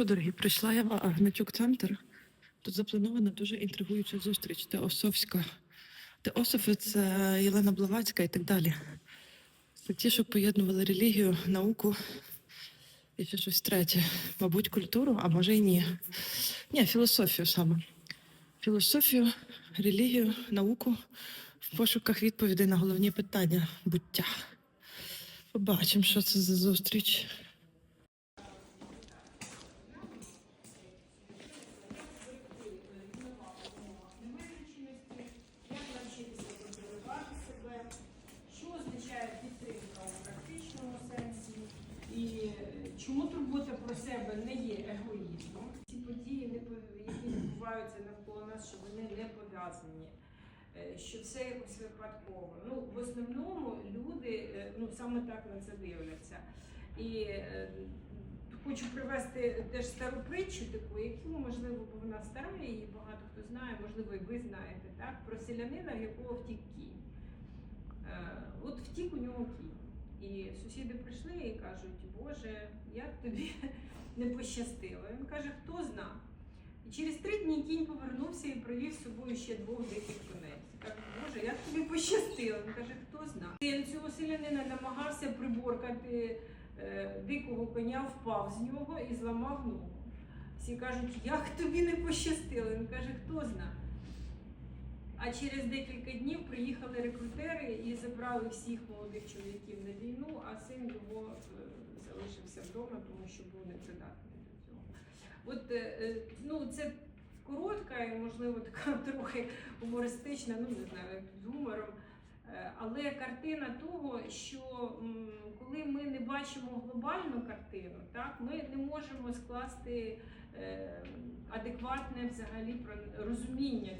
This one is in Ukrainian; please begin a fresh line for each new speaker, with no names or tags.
Що, дорогі, прийшла я в Гнатюк центр. Тут запланована дуже інтригуюча зустріч. Теософська. Теософи це Єлена Блаватська і так далі. Це ті, що поєднували релігію, науку і ще щось третє. Мабуть, культуру, а може і ні. Ні, філософію саме. Філософію, релігію, науку в пошуках відповідей на головні питання буття. Побачимо, що це за зустріч.
як навчитися контролювати себе, що означає підтримка у практичному сенсі, і е, чому турбота про себе не є егоїзмом. Ці події, які відбуваються навколо нас, що вони не пов'язані, е, що все якось випадково. Ну, в основному люди е, ну, саме так на це дивляться. І е, хочу привести теж стару притчу таку, яку, можливо, бо вона стара, її багато хто знає, можливо, і ви знаєте, так? про селянина, в якого втік кінь. От втік у нього кінь. І сусіди прийшли і кажуть, Боже, як тобі не пощастило. Він каже, хто зна. І через три дні кінь повернувся і привів з собою ще двох диких коней. Каже, Боже, як тобі пощастило? Він каже, хто зна. Син цього селянина намагався приборкати е, дикого коня, впав з нього і зламав ногу. Всі кажуть, як тобі не пощастило? Він каже, хто зна. А через декілька днів приїхали рекрутери і забрали всіх молодих чоловіків на війну, а син його е, залишився вдома, тому що був непридатний до цього. От е, е, ну, це коротка і, можливо, така трохи гумористична, ну не знаю, з гумором. Але картина того, що коли ми не бачимо глобальну картину, так ми не можемо скласти адекватне взагалі розуміння